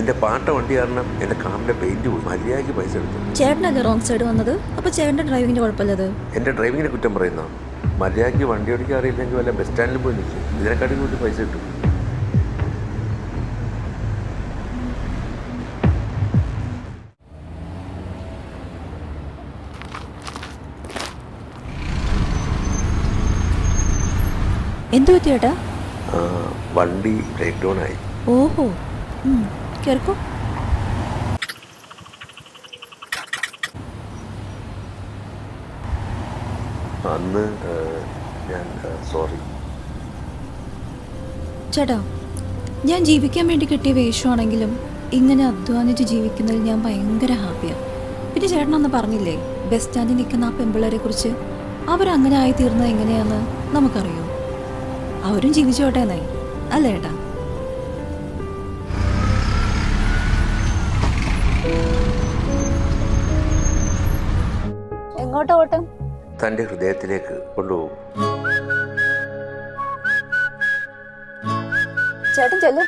എന്റെ പാട്ട വണ്ടി കാരണം എന്റെ കാറിന്റെ പെയിന്റ് പോയി. മര്യാദയ്ക്ക് പൈസ എടുത്തു. ചേട്ടനല്ലേ റോങ് സൈഡ് വന്നത്? അപ്പൊ ചേട്ടന്റെ ഡ്രൈവിംഗിന്റെ കുഴപ്പമില്ലത്. എന്റെ ഡ്രൈവിങ്ങിനെ കുറ്റം പറയുന്ന? മര്യാദയ്ക്ക് വണ്ടി ഓടിക്കാൻ അറിയില്ലെങ്കിൽ വല്ല ബസ് സ്റ്റാൻഡിൽ പോയി നിൽക്കും. ഇതിനെക്കാട്ടി കൂട്ടി പൈസ കിട്ടും. എന്തു പറ്റിയേട്ടാ വണ്ടി ബ്രേക്ക് ഡൗൺ ആയി. ഓഹോ. ഉം, കേറിക്കോ അന്ന് ഞാൻ സോറി. ചേട്ടാ ഞാൻ ജീവിക്കാൻ വേണ്ടി കിട്ടിയ വേഷമാണെങ്കിലും ഇങ്ങനെ അധ്വാനിച്ച് ജീവിക്കുന്നതിൽ ഞാൻ ഭയങ്കര ഹാപ്പിയാണ് പിന്നെ ചേട്ടൻ അന്ന് പറഞ്ഞില്ലേ ബസ് സ്റ്റാൻഡിൽ നിൽക്കുന്ന ആ പെമ്പിളരെ കുറിച്ച് അവരങ്ങനെ ആയി തീർന്നത് എങ്ങനെയാന്ന് നമുക്കറിയോ? അവരും ജീവിച്ചോട്ടെ എന്നായി. അല്ലേ ചേട്ടാ എങ്ങോട്ടാ ഓട്ടം തന്റെ ഹൃദയത്തിലേക്ക് കൊണ്ടുപോകും. ചേട്ടൻ ചെല്ലും.